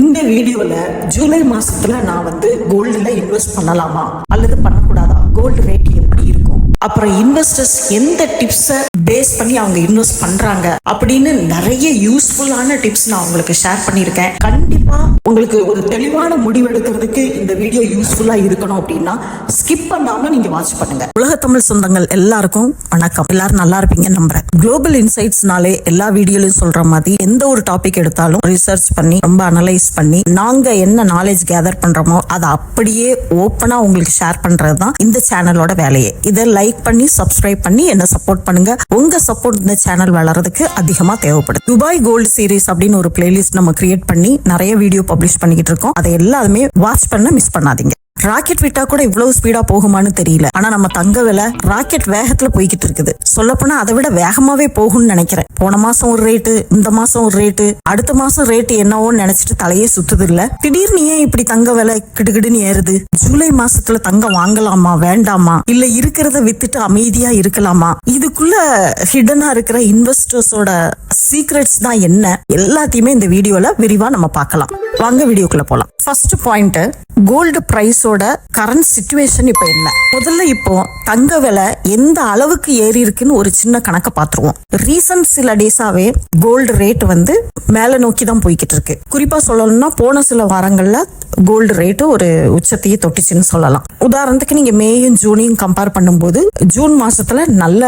இந்த வீடியோல ஜூலை மாசத்துல நான் வந்து கோல்டுல இன்வெஸ்ட் பண்ணலாமா? அல்லது பண்ணக்கூடாதா? கோல்டு ரேட் எப்படி இருக்கும்? அப்புறம் இன்வெஸ்டர்ஸ் எந்த டிப்ஸை பேஸ் பண்ணி அவங்க இன்வெஸ்ட் பண்றாங்க அப்படின்னு நிறைய யூஸ்ஃபுல்லான டிப்ஸ் நான் உங்களுக்கு ஷேர் பண்ணியிருக்கேன். கண்டிப்பா உங்களுக்கு ஒரு தெளிவான முடிவெடுக்கிறதுக்கு இந்த வீடியோ யூஸ்ஃபுல்லா இருக்கணும் அப்படின்னா ஸ்கிப் பண்ணாம நீங்க வாட்ச் பண்ணுங்க. உலக தமிழ் சொந்தங்கள் எல்லாருக்கும் வணக்கம். எல்லாரும் நல்லா இருப்பீங்க நம்புறேன். குளோபல் இன்சைட்ஸ்னாலே எல்லா வீடியோலையும் சொல்ற மாதிரி எந்த ஒரு டாபிக் எடுத்தாலும் ரிசர்ச் பண்ணி ரொம்ப அனலைஸ் பண்ணி நாங்க என்ன நாலேஜ் கேதர் பண்றோமோ அதை அப்படியே ஓப்பனா உங்களுக்கு ஷேர் பண்றது தான் இந்த சேனலோட வேலையே. இதை லைக் பண்ணி சப்ஸ்கிரைப் பண்ணி என்ன சப்போர்ட் பண்ணுங்க. உங்க சப்போர்ட் இந்த சேனல் வளர்றதுக்கு அதிகமா தேவைப்படுது. துபாய் கோல்டு சீரிஸ் அப்படின்னு ஒரு பிளேலிஸ்ட் நம்ம கிரியேட் பண்ணி நிறைய வீடியோ பப்ளிஷ் பண்ணிக்கிட்டு இருக்கோம். அதை எல்லாருமே வாட்ச் பண்ண மிஸ் பண்ணாதீங்க. ராக்கெட் விட்டா கூட இவ்வளவு ஸ்பீடா போகுமான்னு தெரியல. ஆனா நம்ம தங்க விலை ராக்கெட் வேகத்துல போய்கிட்டு இருக்குது. சொல்லப்போனா அதை விட வேகமாவே போகும்னு நினைக்கிறேன். போன மாசம் ஒரு ரேட்டு இந்த மாசம் ஒரு ரேட்டு அடுத்த மாசம் ரேட்டு என்னவோன்னு நினைச்சிட்டு தலையே சுத்துது இல்ல. திடீர்னு ஏன் இப்படி தங்க விலை கிடுகிடுன்னு ஏறுது? ஜூலை மாசத்துல தங்கம் வாங்கலாமா வேண்டாமா? இல்ல இருக்கிறத வித்துட்டு அமைதியா இருக்கலாமா? இதுக்குள்ள ஹிடனா இருக்கிற இன்வெஸ்டர்ஸோட சீக்ரெட்ஸ் தான் என்ன? எல்லாத்தையுமே இந்த வீடியோல விரிவா நம்ம பார்க்கலாம். வாங்க வீடியோக்குள்ள போலாம். ஃபர்ஸ்ட் பாயிண்ட் கோல்டு பிரைஸோட கரண்ட் சுச்சுவேஷன் இப்போ என்ன? முதல்ல இப்போ தங்க விலை எந்த அளவுக்கு ஏறி இருக்குன்னு ஒரு சின்ன கணக்கை பார்த்துருவோம். ரீசன்ட் சில டேஸாவே கோல்டு ரேட் வந்து மேல நோக்கி தான் போய்கிட்டு இருக்கு. குறிப்பா சொல்லணும்னா போன சில வாரங்கள்ல கோல்டு ரேட்டு ஒரு உச்சத்தையே தொட்டுச்சுன்னு சொல்லலாம். உதாரணத்துக்கு நீங்க மேயும் ஜூனையும் கம்பேர் பண்ணும்போது ஜூன் மாசத்துல நல்ல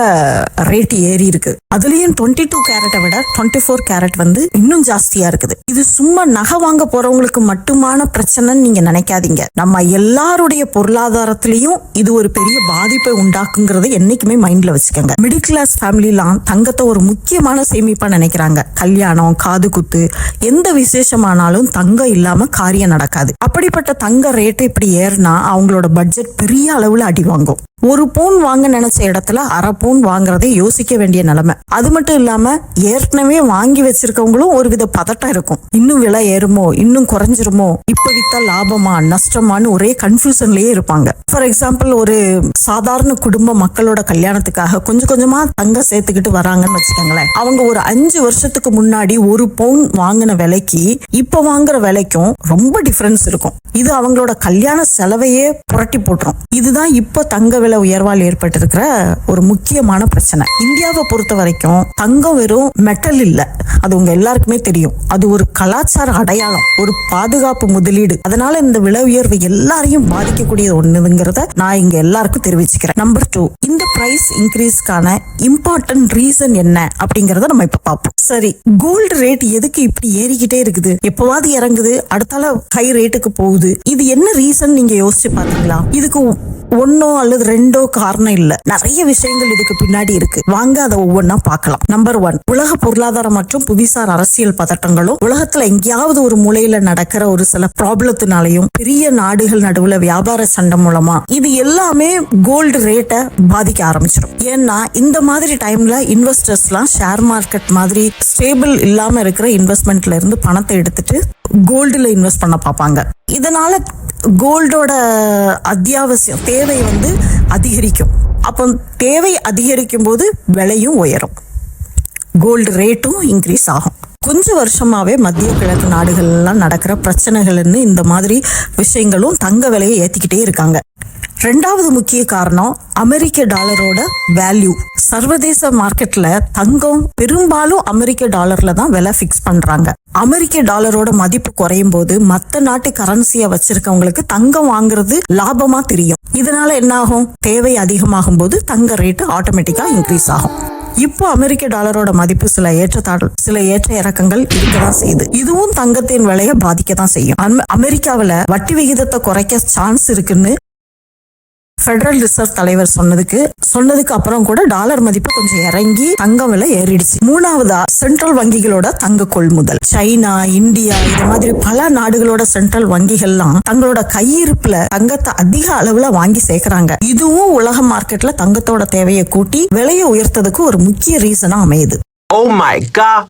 ரேட் ஏறி இருக்கு. அதுலயும் டுவெண்ட்டி டூ கேரட்டை விட டுவெண்ட்டி ஃபோர் கேரட் வந்து இன்னும் ஜாஸ்தியா இருக்குது. இது சும்மா நகை வாங்க போறவங்களுக்கு மட்டுமான பிரச்சனைன்னு நீங்க நினைக்காதீங்க. நம்ம எல்லாருடைய பொருளாதாரத்திலையும் இது ஒரு பெரிய பாதிப்பை உண்டாக்குங்கிறத என்னைக்குமே மைண்ட்ல வச்சுக்கோங்க. மிடில் கிளாஸ் ஃபேமிலிலாம் தங்கத்தை ஒரு முக்கியமான சேமிப்பா நினைக்கிறாங்க. கல்யாணம் காது குத்து எந்த விசேஷமானாலும் தங்கம் இல்லாம காரியம் நடக்காது. அப்படிப்பட்ட தங்க ரேட்டு இப்படி ஏறினா அவங்களோட பட்ஜெட் பெரிய அளவுல அடி வாங்கும். ஒரு பவுன் வாங்க நினைச்ச இடத்துல அரை பவுன் வாங்குறதே யோசிக்க வேண்டிய நிலைமை. அது மட்டும் இல்லாம ஏற்கனவே வாங்கி வச்சிருக்கவங்களும் ஒரு வித பதட்டம் இருக்கும். இன்னும் விலை ஏறுமோ இன்னும் குறைஞ்சிருமோ இப்ப வித்தா லாபமா நஷ்டமான்னு ஒரே கன்ஃபியூஷன்லயே இருப்பாங்க. ஃபார் எக்ஸாம்பிள் ஒரு சாதாரண குடும்ப மக்களோட கல்யாணத்துக்காக கொஞ்சம் கொஞ்சமா தங்க சேர்த்துக்கிட்டு வராங்கன்னு வச்சுக்கோங்களேன். அவங்க ஒரு அஞ்சு வருஷத்துக்கு முன்னாடி ஒரு பவுன் வாங்கின விலைக்கு இப்ப வாங்குற விலைக்கும் ரொம்ப டிஃபரன்ஸ் இருக்கும். இது அவங்களோட கல்யாண செலவையே புரட்டி போட்டுரும். இதுதான் இப்போ தங்க விலை உயர்வால் ஏற்பட்டிருக்கிற ஒரு முக்கியமான பிரச்சனை. இந்தியாவை பொறுத்த வரைக்கும் தங்கம் வெறும் மெட்டல் இல்லை. அது உங்க எல்லாருக்குமே தெரியும். அது ஒரு கலாச்சார அடையாளம் ஒரு பாதுகாப்பு முதலீடு. அதனால இந்த விலை உயர்வு எல்லாரையும் பாதிக்கக்கூடிய ஒண்ணுங்கிறத நான் இங்க எல்லாருக்கும் தெரிவிச்சுக்கிறேன். நம்பர் டூ இந்த பிரைஸ் இன்க்ரீஸ்க்கான இம்பார்ட்டன்ட் ரீசன் என்ன அப்படிங்கறத நம்ம இப்ப பார்ப்போம். சரி கோல்டு ரேட் எதுக்கு இப்படி ஏறிக்கிட்டே இருக்குது? எப்பவாவது இறங்குது அடுத்தால ஹை ரேட் ரேட்டுக்கு போகுது. இது என்ன ரீசன் நீங்க யோசிச்சு பாத்தீங்களா? இதுக்கு ஒன்னோ அல்லது ரெண்டோ காரணம் இல்ல. நிறைய விஷயங்கள் இதுக்கு பின்னாடி இருக்கு. வாங்க அதை ஒவ்வொன்றா பார்க்கலாம். நம்பர் ஒன் உலக பொருளாதாரம் மற்றும் புவிசார் அரசியல் பதட்டங்களும் உலகத்துல எங்கேயாவது ஒரு மூலையில நடக்கிற ஒரு சில ப்ராப்ளத்தினாலையும் பெரிய நாடுகள் நடுவுல வியாபார சண்டை மூலமா இது எல்லாமே கோல்டு ரேட்டை பாதிக்க ஆரம்பிச்சிடும். ஏன்னா இந்த மாதிரி டைம்ல இன்வெஸ்டர்ஸ்லாம் ஷேர் மார்க்கெட் மாதிரி ஸ்டேபிள் இல்லாம இருக்கிற இன்வெஸ்ட்மெண்ட்ல இருந்து பணத்தை எடுத்துட்டு கோல்டுல இன்வெஸ்ட் பண்ண பார்ப்பாங்க. இதனால கோல்டோட அத்தியாவசியம் தேவை வந்து அதிகரிக்கும். அப்போ தேவை அதிகரிக்கும் போது விலையும் உயரும். கோல்டு ரேட்டும் இன்க்ரீஸ் ஆகும். கொஞ்ச வருஷமாவே மத்திய கிழக்கு நாடுகள்லாம் நடக்கிற பிரச்சனைகள்னு இந்த மாதிரி விஷயங்களும் தங்க விலையை ஏற்றிக்கிட்டே இருக்காங்க. ரெண்டாவது முக்கிய காரணம் அமெரிக்க டாலரோட வேல்யூ சர்வதேச மார்க்கெட்ல தங்கம் பெரும்பாலும் அமெரிக்க டாலர்ல தான் விலை ஃபிக்ஸ் பண்றாங்க. அமெரிக்க டாலரோட மதிப்பு குறையும் போது மற்ற நாட்டு கரன்சியை வச்சிருக்கவங்களுக்கு தங்கம் வாங்குறது லாபமா தெரியும். இதனால என்ன ஆகும் தேவை அதிகமாகும் போது தங்க ரேட்டு ஆட்டோமேட்டிக்கா இன்க்ரீஸ் ஆகும். இப்போ அமெரிக்க டாலரோட மதிப்பு சில ஏற்றத்தாழ் சில ஏற்ற இறக்கங்கள் இருக்கதான் செய்யுது. இதுவும் தங்கத்தின் விலையை பாதிக்க தான் செய்யும் அமெரிக்காவில் வட்டி விகிதத்தை குறைக்க சான்ஸ் இருக்குன்னு ஃபெடரல் ரிசர்வ் தலைவர் சொன்னதுக்கு சொன்னதுக்கு அப்புறம் கூட டாலர் மதிப்பு கொஞ்சம் இறங்கி தங்கம் விலை ஏறிடுச்சு. மூணாவதா சென்ட்ரல் வங்கிகளோட தங்க கொள்முதல். சைனா இந்தியா இது மாதிரி பல நாடுகளோட சென்ட்ரல் வங்கிகள்லாம் தங்களோட கையிருப்புல தங்கத்தை அதிக அளவுல வாங்கி சேர்க்கறாங்க. இதுவும் உலக மார்க்கெட்ல தங்கத்தோட தேவையை கூட்டி விலையை உயர்த்ததுக்கு ஒரு முக்கிய ரீசனா அமையுது. Oh.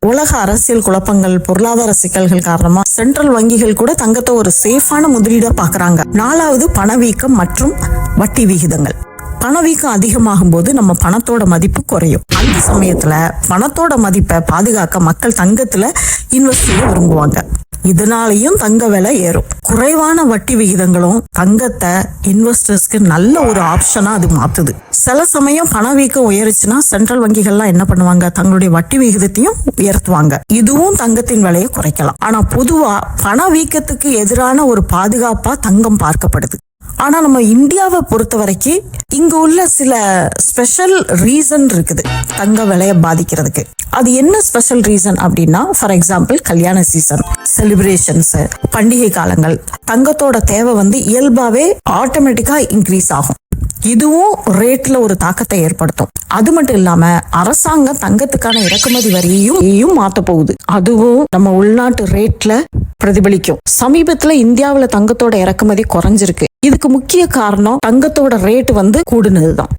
உலக அரசியல் குழப்பங்கள் பொருளாதார சிக்கல்கள் காரணமா சென்ட்ரல் வங்கிகள் கூட தங்கத்தை ஒரு சேஃபான முதலீடா பாக்குறாங்க. நாலாவது பணவீக்கம் மற்றும் வட்டி விகிதங்கள். பணவீக்கம் அதிகமாகும் போது நம்ம பணத்தோட மதிப்பு குறையும். அந்த சமயத்துல பணத்தோட மதிப்பை பாதுகாக்க மக்கள் தங்கத்துல இன்வெஸ்ட் செய்ய விரும்புவாங்க. இதனாலையும் தங்க விலை ஏறும். குறைவான வட்டி விகிதங்களும் தங்கத்தை இன்வெஸ்டர்ஸ்க்கு நல்ல ஒரு ஆப்ஷனா அது மாத்துது. சில சமயம் பணவீக்கம் உயருச்சுன்னா சென்ட்ரல் வங்கிகள்லாம் என்ன பண்ணுவாங்க? தங்களுடைய வட்டி விகிதத்தையும் உயர்த்துவாங்க. இதுவும் தங்கத்தின் விலையை குறைக்கலாம். ஆனா பொதுவா பணவீக்கத்துக்கு எதிரான ஒரு பாதுகாப்பா தங்கம் பார்க்கப்படுது. ஆனால் நம்ம இந்தியாவை பொறுத்த வரைக்கும் இங்க உள்ள சில ஸ்பெஷல் ரீசன் இருக்குது. தங்க விலையை பாதிக்கிறதுக்கு. அது என்ன ஸ்பெஷல் ரீசன் அப்படின்னா ஃபார் எக்ஸாம்பிள் கல்யாண சீசன் செலிப்ரேஷன்ஸ் பண்டிகை காலங்கள் தங்கத்தோட தேவை வந்து இயல்பாவே ஆட்டோமேட்டிக்கா இன்க்ரீஸ் ஆகும். இதுவும் ரேட்ல ஒரு தாக்கத்தை ஏற்படுத்தும். அது மட்டும் இல்லாம அரசாங்கம் தங்கத்துக்கான இறக்குமதி வரியையும் மாத்த போகுது. அதுவும் நம்ம உள்நாட்டு ரேட்ல பிரதிபலிக்கும். சமீபத்துல இந்தியாவில் தங்கத்தோட இறக்குமதி குறைஞ்சிருக்கு. இதுக்கு முக்கிய காரணம் தங்கத்தோட ரேட் வந்து கூடுனதுதான்.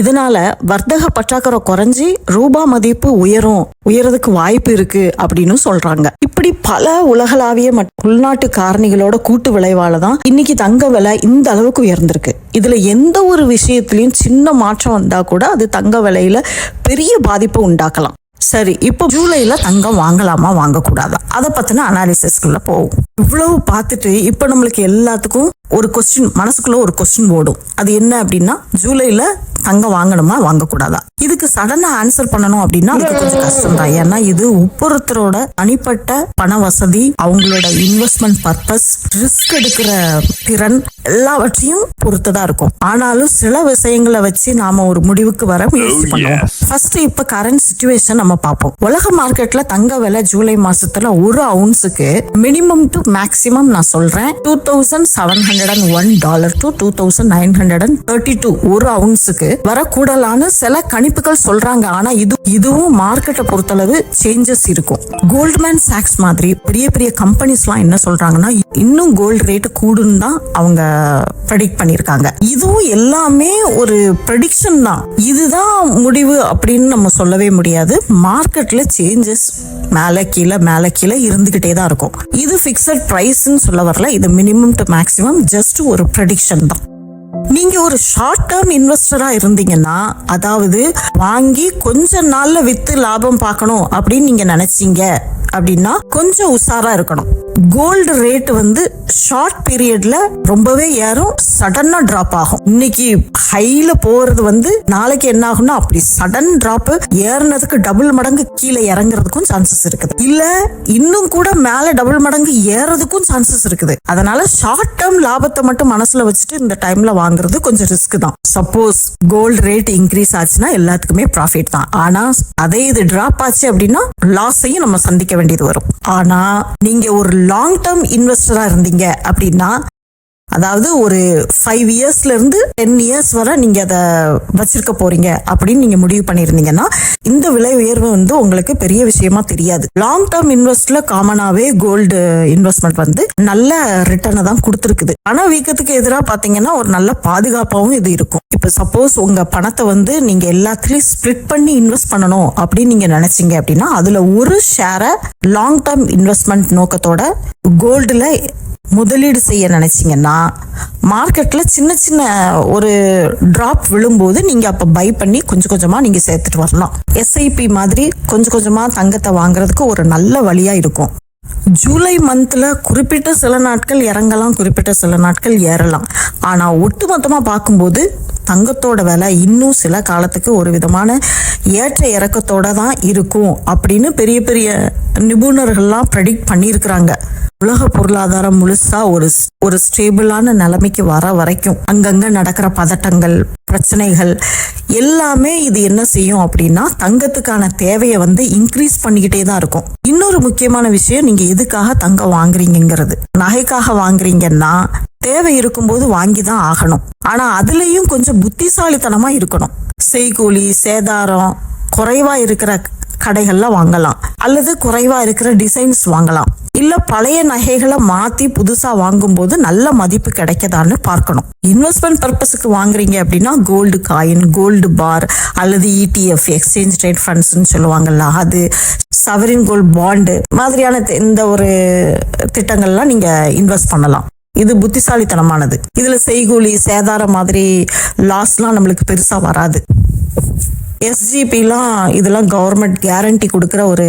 இதனால வர்த்தக பற்றாக்குறை குறைஞ்சி ரூபா மதிப்பு உயரும். உயரதுக்கு வாய்ப்பு இருக்கு அப்படின்னு சொல்றாங்க. இப்படி பல உலகளாவிய மற்றும் உள்நாட்டு காரணிகளோட கூட்டு விளைவால தான் இன்னைக்கு தங்க விலை இந்த அளவுக்கு உயர்ந்திருக்கு. இதுல எந்த ஒரு விஷயத்திலையும் சின்ன மாற்றம் வந்தா கூட அது தங்க விலையில பெரிய பாதிப்பை உண்டாக்கலாம். சரி இப்போ ஜூலைல தங்கம் வாங்கலாமா வாங்கக்கூடாதா? அதை பத்தின அனாலிசிஸ்குள்ள போவோம். இவ்வளவு பார்த்துட்டு இப்போ நம்மளுக்கு எல்லாத்துக்கும் ஒரு கொஸ்டின் மனசுக்குள்ள ஒரு கொஸ்டின் ஓடும். அது என்ன அப்படின்னா ஜூலைல தங்கம் வாங்கணுமா? வாங்கக்கூடாதா? இதுக்கு சடனா ஆன்சர் பண்ணணும் அப்படின்னா அதுக்கு கொஞ்சம் கஷ்டம் தான் ஏன்னா இது ஒவ்வொருத்தரோட தனிப்பட்ட பண வசதி அவங்களோட இன்வெஸ்ட்மெண்ட் பர்பஸ் ரிஸ்க் எடுக்கிற திறன் எல்லாவற்றையும் பொறுத்ததா இருக்கும். ஆனாலும் சில விஷயங்களை வச்சு நாம ஒரு முடிவுக்கு வர முயற்சி பண்ணுவோம். ஃபர்ஸ்ட் இப்ப கரண்ட் சுச்சுவேஷன் நம்ம பார்ப்போம். உலக மார்க்கெட்ல தங்க விலை ஜூலை மாசத்துல ஒரு அவுன்ஸுக்கு மினிமம் டு மேக்ஸிமம் நான் சொல்றேன் two thousand seven hundred and one dollar to two thousand nine hundred and thirty two ஒரு அவுன்ஸுக்கு வரக்கூடலான்னு சில கணிப்புகள் சொல்றாங்க. ஆனா இது இதுவும் மார்க்கெட்டை பொறுத்தளவு சேஞ்சஸ் இருக்கும். கோல்ட்மேன் சாக்ஸ் மாதிரி பெரிய பெரிய கம்பெனிஸ்லாம் என்ன சொல்றாங்கன்னா இன்னும் கோல்டு ரேட் கூடுன்னு தான் அவங்க ப்ரெடிக்ட் பண்ணியிருக்காங்க. இதுவும் எல்லாமே ஒரு ப்ரெடிக்ஷன் தான். இதுதான் முடிவு அப்படின்னு நம்ம சொல்லவே முடியாது. மார்க்கெட்ல சேஞ்சஸ் மேலே கீழே மேலே கீழே இருந்துகிட்டே தான் இருக்கும். இது ஃபிக்ஸட் ப்ரைஸ்ன்னு சொல்ல வரல. இது மினிமம் டு மேக்ஸிமம் ஜஸ்ட் ஒரு ப்ரெடிக்ஷன் தான். நீங்க ஒரு ஷார்ட் டேர்ம் இன்வெஸ்டரா இருந்தீங்கன்னா அதாவது வாங்கி கொஞ்ச நாள்ல வித்து லாபம் பார்க்கணும் அப்படின்னு நீங்க நினைச்சீங்க அப்படின்னா கொஞ்சம் உஷாரா இருக்கணும். கோல்டு ரேட் வந்து ஷார்ட் பீரியட்ல ரொம்பவே ஏறும் சடனா டிராப் ஆகும். இன்னைக்கு ஹைல போறது வந்து நாளைக்கு என்ன ஆகும்னா அப்படி சடன் டிராப் ஏறினதுக்கு டபுள் மடங்கு கீழே இறங்குறதுக்கும் சான்சஸ் இருக்குது. இல்ல இன்னும் கூட மேல டபுள் மடங்கு ஏறதுக்கும் சான்சஸ் இருக்குது. அதனால ஷார்ட் டேர்ம் லாபத்தை மட்டும் மனசுல வச்சுட்டு இந்த டைம்ல வாங்குறது கொஞ்சம் ரிஸ்க் தான். சப்போஸ் கோல்டு ரேட் இன்க்ரீஸ் ஆச்சுன்னா எல்லாத்துக்குமே ப்ராஃபிட் தான். ஆனா அதே இது டிராப் ஆச்சு அப்படின்னா லாஸையும் நம்ம சந்திக்க வேண்டியது வரும். ஆனா நீங்க ஒரு லாங் டேர்ம் இன்வெஸ்டரா இருந்தீங்க அப்படின்னா அதாவது ஒரு ஃபைவ் இயர்ஸ்ல இருந்து டென் இயர்ஸ் வரை நீங்க அதை வச்சிருக்க போறீங்க அப்படின்னு நீங்க முடிவு பண்ணியிருந்தீங்கன்னா இந்த விலை உயர்வு வந்து உங்களுக்கு பெரிய விஷயமா தெரியாது. லாங் டேர்ம் இன்வெஸ்ட்ல காமனாவே கோல்டு இன்வெஸ்ட்மெண்ட் வந்து நல்ல ரிட்டர்னை தான் கொடுத்துருக்குது. பண வீக்கத்துக்கு எதிராக பாத்தீங்கன்னா ஒரு நல்ல பாதுகாப்பாகவும் இது இருக்கும். இப்ப சப்போஸ் உங்க பணத்தை வந்து நீங்க எல்லாத்துலயும் ஸ்ப்ளிட் பண்ணி இன்வெஸ்ட் பண்ணணும் அப்படின்னு நீங்க நினைச்சீங்க அப்படின்னா அதுல ஒரு ஷேரை லாங் டேர்ம் இன்வெஸ்ட்மெண்ட் நோக்கத்தோட கோல்டுல முதலீடு செய்ய நினச்சிங்கன்னா மார்க்கெட்டில் சின்ன சின்ன ஒரு ட்ராப் விழும்போது நீங்கள் அப்போ பை பண்ணி கொஞ்சம் கொஞ்சமாக நீங்கள் சேர்த்துட்டு வரலாம். எஸ்ஐபி மாதிரி கொஞ்சம் கொஞ்சமாக தங்கத்தை வாங்குறதுக்கு ஒரு நல்ல வழியாக இருக்கும். ஜூலை மந்தில் குறிப்பிட்ட சில நாட்கள் இறங்கலாம் குறிப்பிட்ட சில நாட்கள் ஏறலாம். ஆனால் ஒட்டுமொத்தமாக பார்க்கும்போது தங்கத்தோட விலை இன்னும் சில காலத்துக்கு ஒரு விதமான ஏற்ற இறக்கத்தோட தான் இருக்கும் அப்படின்னு பெரிய பெரிய நிபுணர்கள்லாம் ப்ரெடிக்ட் பண்ணியிருக்கிறாங்க. உலக பொருளாதாரம் முழுசா ஒரு ஒரு ஸ்டேபிளான நிலைமைக்கு வர வரைக்கும் அங்கங்கே நடக்கிற பதட்டங்கள் பிரச்சனைகள் எல்லாமே இது என்ன செய்யும் அப்படின்னா தங்கத்துக்கான தேவையை வந்து இன்க்ரீஸ் பண்ணிக்கிட்டே தான் இருக்கும். இன்னொரு முக்கியமான விஷயம் நீங்க எதுக்காக தங்கம் வாங்குறீங்கிறது நகைக்காக வாங்குறீங்கன்னா தேவை இருக்கும்போது வாங்கி தான் ஆகணும். ஆனா அதுலயும் கொஞ்சம் புத்திசாலித்தனமா இருக்கணும். செய்கூலி சேதாரம் குறைவா இருக்கிற கடைகள்ல வாங்கலாம். அல்லது குறைவா இருக்கிற டிசைன்ஸ் வாங்கலாம். இல்ல பழைய நகைகளை மாத்தி புதுசா வாங்கும்போது நல்ல மதிப்பு கிடைக்கதான்னு பார்க்கணும். இன்வெஸ்ட்மெண்ட் பர்பஸுக்கு வாங்குறீங்க அப்படின்னா கோல்டு காயின் கோல்டு பார் அல்லது இடிஎஃப் எக்ஸ்சேஞ்ச் ரேட் ஃபண்ட்ஸ்னு சொல்லுவாங்கல்ல அது சவரின் கோல்ட் பாண்டு மாதிரியான இந்த ஒரு திட்டங்கள்லாம் நீங்க இன்வெஸ்ட் பண்ணலாம். இது புத்திசாலித்தனமானது. இதுல செய்கூலி சேதாரம் மாதிரி லாஸ்லாம் நம்மளுக்கு பெருசா வராது. எஸ்ஜிபிலாம் இதெல்லாம் கவர்மெண்ட் கேரண்டி கொடுக்குற ஒரு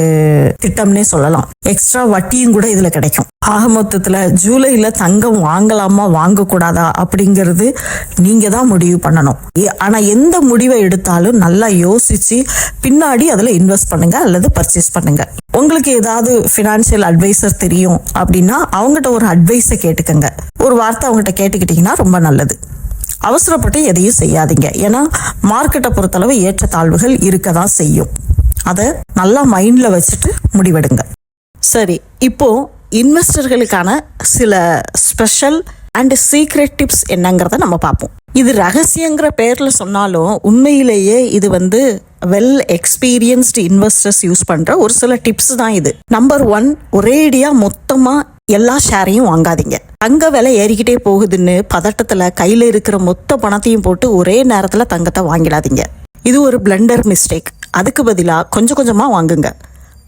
திட்டம்னே சொல்லலாம். எக்ஸ்ட்ரா வட்டியும் கூட இதில் கிடைக்கும். ஆக மொத்தத்தில் ஜூலையில் தங்கம் வாங்கலாமா வாங்கக்கூடாதா அப்படிங்கிறது நீங்கள் தான் முடிவு பண்ணணும். ஏ- எந்த முடிவை எடுத்தாலும் நல்லா யோசித்து பின்னாடி அதில் இன்வெஸ்ட் பண்ணுங்கள் அல்லது பர்ச்சேஸ் பண்ணுங்கள் உங்களுக்கு ஏதாவது ஃபினான்ஷியல் அட்வைசர் தெரியும் அப்படின்னா அவங்ககிட்ட ஒரு அட்வைஸை கேட்டுக்கங்க. ஒரு வார்த்தை அவங்ககிட்ட கேட்டுக்கிட்டிங்கன்னா ரொம்ப நல்லது. அவசரப்பட்டு எதையும் செய்யாதீங்க. ஏன்னா மார்க்கெட்டை பொறுத்தளவு ஏற்றத்தாழ்வுகள் இருக்க தான் செய்யும். அதை நல்லா மைண்டில் வச்சுட்டு முடிவெடுங்க. சரி இப்போது இன்வெஸ்டர்களுக்கான சில ஸ்பெஷல் அண்ட் சீக்ரெட் டிப்ஸ் என்னங்கிறத நம்ம பார்ப்போம். இது ரகசியங்கிற பேரில் சொன்னாலும் உண்மையிலேயே இது வந்து வெல் எக்ஸ்பீரியன்ஸ்டு இன்வெஸ்டர்ஸ் யூஸ் பண்ணுற ஒரு சில டிப்ஸ் தான் இது. நம்பர் ஒன் ஒரேடியாக மொத்தமாக எல்லா ஷேரையும் வாங்காதீங்க. தங்க விலை ஏறிக்கிட்டே போகுதுன்னு பதட்டத்தில் கையில் இருக்கிற மொத்த பணத்தையும் போட்டு ஒரே நேரத்தில் தங்கத்தை வாங்கிடாதீங்க. இது ஒரு பிளண்டர் மிஸ்டேக் அதுக்கு பதிலாக கொஞ்சம் கொஞ்சமாக வாங்குங்க.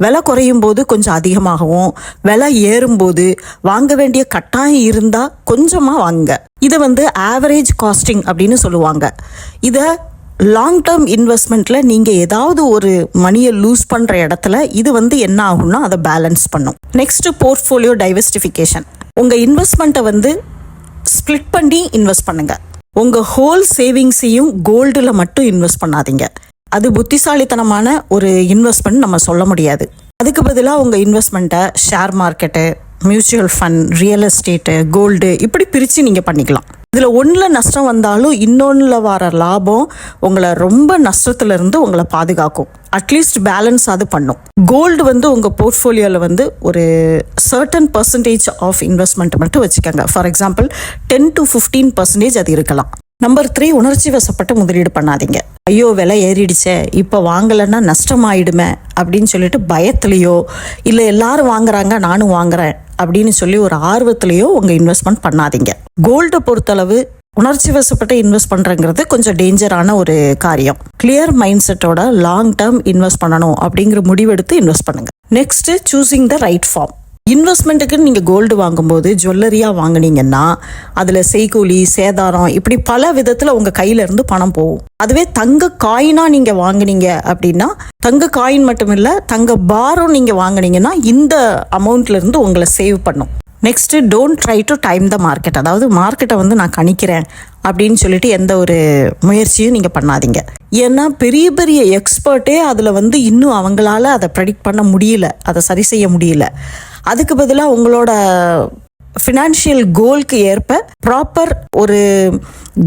விலை குறையும் போது கொஞ்சம் அதிகமாகவும் விலை ஏறும்போது வாங்க வேண்டிய கட்டாயம் இருந்தால் கொஞ்சமாக வாங்க. இதை வந்து ஆவரேஜ் காஸ்டிங் அப்படின்னு சொல்லுவாங்க. இதை லாங் டேர்ம் இன்வெஸ்ட்மெண்ட்டில் நீங்கள் ஏதாவது ஒரு மணியை லூஸ் பண்ணுற இடத்துல இது வந்து என்ன ஆகும்னா அதை பேலன்ஸ் பண்ணும். நெக்ஸ்ட்டு போர்ட்ஃபோலியோ டைவர்சிஃபிகேஷன் உங்கள் இன்வெஸ்ட்மெண்ட்டை வந்து ஸ்ப்ளிட் பண்ணி இன்வெஸ்ட் பண்ணுங்கள் உங்கள் ஹோல் சேவிங்ஸையும் கோல்டில் மட்டும் இன்வெஸ்ட் பண்ணாதீங்க. அது புத்திசாலித்தனமான ஒரு இன்வெஸ்ட்மெண்ட் நம்ம சொல்ல முடியாது. அதுக்கு பதிலாக உங்கள் இன்வெஸ்ட்மெண்ட்டை share market mutual fund real estate gold இப்படி பிரித்து நீங்கள் பண்ணிக்கலாம். இதில் ஒன்றில் நஷ்டம் வந்தாலும் இன்னொன்றில் வர லாபம் உங்களை ரொம்ப நஷ்டத்துலேருந்து உங்களை பாதுகாக்கும். அட்லீஸ்ட் பேலன்ஸ் அது பண்ணும். கோல்டு வந்து உங்கள் போர்ட்ஃபோலியோவில் வந்து ஒரு சர்டன் பர்சன்டேஜ் ஆஃப் இன்வெஸ்ட்மெண்ட் மட்டும் வச்சுக்கோங்க. For example ten to fifteen percentage அது இருக்கலாம். நம்பர் த்ரீ உணர்ச்சி வசப்பட்டு முதலீடு பண்ணாதீங்க. ஐயோ விலை ஏறிடுச்சே இப்போ வாங்கலைன்னா நஷ்டமாயிடுமே அப்படின்னு சொல்லிட்டு பயத்துலையோ இல்லை எல்லாரும் வாங்குறாங்க நானும் வாங்குறேன் அப்படின்னு சொல்லி ஒரு ஆர்வத்திலையோ உங்கள் இன்வெஸ்ட்மெண்ட் பண்ணாதீங்க. கோல்டை பொறுத்தளவு உணர்ச்சி வசப்பட்டு இன்வெஸ்ட் பண்ணுறங்கிறது கொஞ்சம் டேஞ்சரான ஒரு காரியம். கிளியர் மைண்ட் செட்டோட லாங் டேர்ம் இன்வெஸ்ட் பண்ணணும் அப்படிங்கிற முடிவெடுத்து இன்வெஸ்ட் பண்ணுங்கள் next choosing the right form இன்வெஸ்ட்மெண்ட்டுக்கு நீங்கள் கோல்டு வாங்கும்போது ஜுவல்லரியாக வாங்குனீங்கன்னா அதில் செய்கூலி சேதாரம் இப்படி பல விதத்தில் உங்கள் கையிலேருந்து பணம் போகும். அதுவே தங்க காயினாக நீங்கள் வாங்குனீங்க அப்படின்னா தங்க காயின் மட்டும் இல்லை தங்க பாரம் நீங்கள் வாங்குனீங்கன்னா இந்த அமௌண்ட்லேருந்து உங்களை சேவ் பண்ணும். Next don't try to time the market அதாவது மார்க்கெட்டை வந்து நான் கணிக்கிறேன் அப்படின்னு சொல்லிட்டு எந்த ஒரு முயற்சியும் நீங்கள் பண்ணாதீங்க. ஏன்னா பெரிய பெரிய எக்ஸ்பர்ட்டே அதில் வந்து இன்னும் அவங்களால அதை ப்ரெடிக்ட் பண்ண முடியல. அதை சரி செய்ய முடியல. அதுக்கு பதிலாக உங்களோட ஃபினான்ஷியல் கோல்க்கு ஏற்ப ப்ராப்பர் ஒரு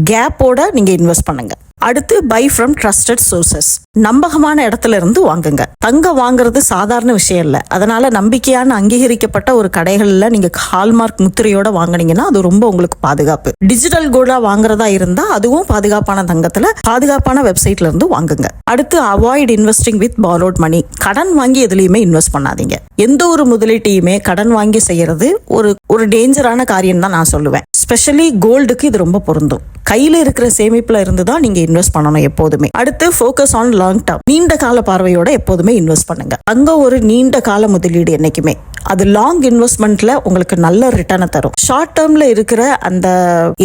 கேப்போட நீங்கள் இன்வெஸ்ட் பண்ணுங்கள் அடுத்து பை ஃப்ரம் ட்ரஸ்டட் சோர்சஸ் நம்பகமான இடத்துல இருந்து வாங்குங்க. தங்கம் வாங்குறது சாதாரண விஷயம் இல்லை. அதனால நம்பிக்கையான அங்கீகரிக்கப்பட்ட ஒரு கடைகள்ல நீங்க ஹால்மார்க் முத்திரையோட வாங்குனீங்கன்னா அது ரொம்ப உங்களுக்கு பாதுகாப்பு. டிஜிட்டல் கோல்டா வாங்குறதா இருந்தா அதுவும் பாதுகாப்பான தங்கத்துல பாதுகாப்பான வெப்சைட்ல இருந்து வாங்குங்க. அடுத்து avoid investing with borrowed money கடன் வாங்கி எதுலையுமே இன்வெஸ்ட் பண்ணாதீங்க. எந்த ஒரு முதலீட்டையுமே கடன் வாங்கி செய்யறது ஒரு ஒரு டேஞ்சரான காரியம் தான் நான் சொல்லுவேன். ஸ்பெஷலி கோல்டுக்கு இது ரொம்ப பொருந்தும். கையில இருக்கிற சேமிப்புல இருந்து தான் நீங்க இன்வெஸ்ட் பண்ணணும் எப்போதுமே. அடுத்து ஃபோக்கஸ் ஆன் லாங் டர்ம் நீண்ட கால பார்வையோட எப்போதுமே இன்வெஸ்ட் பண்ணுங்க. அங்க ஒரு நீண்ட கால முதலீடு என்னைக்குமே. அது லாங் இன்வெஸ்ட்மெண்ட்ல உங்களுக்கு நல்ல ரிட்டர்னை தரும். ஷார்ட் டேர்ம்ல இருக்கிற அந்த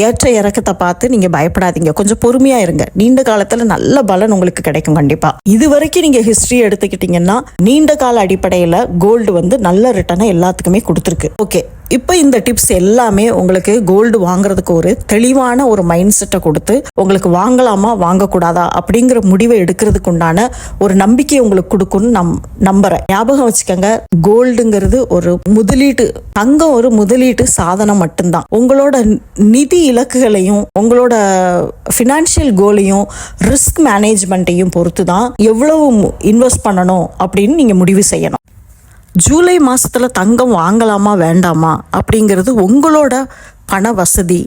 ஏற்ற இறக்கத்தை பார்த்து நீங்க பயப்படாதீங்க. கொஞ்சம் பொறுமையா இருங்க. நீண்ட காலத்துல நல்ல பலன் உங்களுக்கு கிடைக்கும் கண்டிப்பா. இது வரைக்கும் நீங்க ஹிஸ்டரி எடுத்துக்கிட்டீங்கன்னா நீண்ட கால அடிப்படையில கோல்டு வந்து நல்ல ரிட்டர்னை எல்லாத்துக்குமே கொடுத்துருக்கு. ஓகே இப்போ இந்த டிப்ஸ் எல்லாமே உங்களுக்கு கோல்டு வாங்குறதுக்கு ஒரு தெளிவான ஒரு மைண்ட் செட்டை கொடுத்து உங்களுக்கு வாங்கலாமா வாங்கக்கூடாதா அப்படிங்கிற முடிவை எடுக்கிறதுக்கு உண்டான ஒரு நம்பிக்கை உங்களுக்கு கொடுக்கும்னு நம் நம்புறேன். ஞாபகம் வச்சுக்கோங்க கோல்டுங்கிறது ஒரு முதலீட்டு தங்கம் ஒரு முதலீட்டு சாதனம் மட்டும்தான். உங்களோட நிதி இலக்குகளையும் உங்களோட ஃபினான்ஷியல் கோலையும் ரிஸ்க் மேனேஜ்மெண்ட்டையும் பொறுத்து தான் எவ்வளவு இன்வெஸ்ட் பண்ணணும் அப்படின்னு நீங்கள் முடிவு செய்யணும். ஜூலை மாதத்தில் தங்கம் வாங்கலாமா வேண்டாமா அப்படிங்கிறது உங்களோட பண வசதி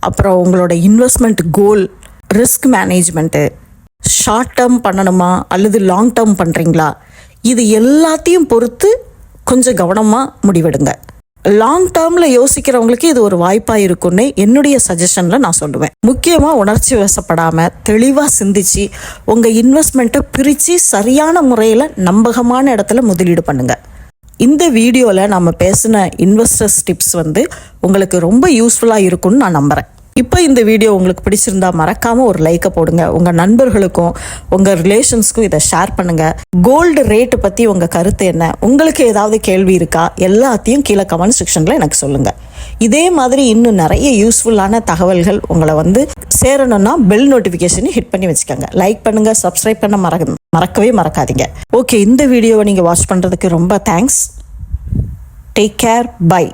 அப்புறம் உங்களோட investment goal risk management short term பண்ணணுமா அல்லது லாங் டேர்ம் பண்ணுறீங்களா இது எல்லாத்தையும் பொறுத்து கொஞ்சம் கவனமாக முடிவெடுங்க. லாங் டேர்மில் யோசிக்கிறவங்களுக்கு இது ஒரு வாய்ப்பாக இருக்கும்னு என்னுடைய சஜஷனில் நான் சொல்லுவேன். முக்கியமாக உணர்ச்சி வசப்படாமல் தெளிவாக சிந்திச்சு உங்கள் இன்வெஸ்ட்மெண்ட்டை பிரித்து சரியான முறையில் நம்பகமான இடத்துல முதலீடு பண்ணுங்கள் இந்த வீடியோவில் நம்ம பேசின இன்வெஸ்டர்ஸ் டிப்ஸ் வந்து உங்களுக்கு ரொம்ப யூஸ்ஃபுல்லாக இருக்கும்னு நான் நம்புகிறேன் இப்போ இந்த வீடியோ உங்களுக்கு பிடிச்சிருந்தா மறக்காம ஒரு லைக்கை போடுங்க. உங்க நண்பர்களுக்கும் உங்க ரிலேஷன்ஸ்க்கும் இதை ஷேர் பண்ணுங்க. கோல்டு ரேட் பத்தி உங்க கருத்து என்ன? உங்களுக்கு ஏதாவது கேள்வி இருக்கா? எல்லாத்தையும் கீழே கமெண்ட் செக்ஷன்ல எனக்கு சொல்லுங்க. இதே மாதிரி இன்னும் நிறைய யூஸ்ஃபுல்லான தகவல்கள் உங்களை வந்து சேரணும்னா பெல் நோட்டிஃபிகேஷனை ஹிட் பண்ணி வச்சுக்கோங்க. லைக் பண்ணுங்க சப்ஸ்கிரைப் பண்ண மறக்க மறக்கவே மறக்காதீங்க. ஓகே இந்த வீடியோவை நீங்க வாட்ச் பண்றதுக்கு ரொம்ப தேங்க்ஸ் டேக் கேர் பை